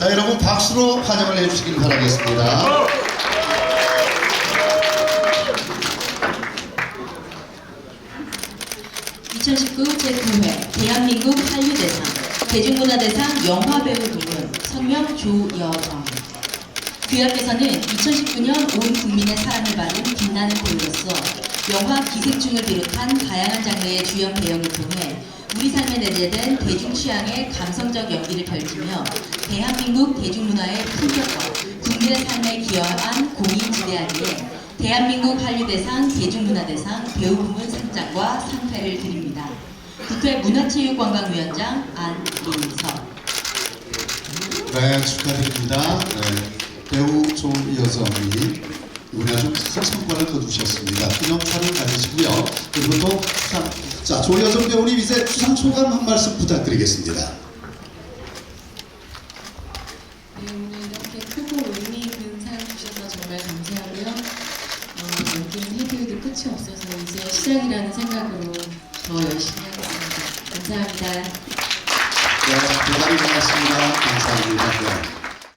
자, 여러분 박수로 환영을 해주시길 바라겠습니다. 제9회 대한민국 한류대상 대중문화대상 영화배우 부문 성명 조여정 규약께서는 2019년 온 국민의 사랑을 받은 빛나는 배우로서 영화 기생충을 비롯한 다양한 장르의 주연 배역을 통해 우리 삶에 내재된 대중 취향의 감성적 연기를 펼치며 대한민국 대중문화의 품격과 국민의 삶에 기여한 공인 지대하기에 대한민국 한류대상 대중문화대상 배우 부문 상장과 상패를 드립니다. 국회 문화체육관광위원장 안민석 네, 축하드립니다. 네, 배우 조여정이 이번에 아주 큰 성과를 거두셨습니다. 기념차를 가지시고요. 그리고 또 수상, 자 조여정 배우님 이제 수상 소감 한 말씀 부탁드리겠습니다. 네, 오늘 이렇게 크고 의미 있는 사연 주셔서 정말 감사하고요. 어, 여기는 해피도 끝이 없어서 이제 시작이라는 생각으로 더 열심히 하겠습니다. 감사합니다. 네, 대단히 고맙습니다. 감사합니다. 네.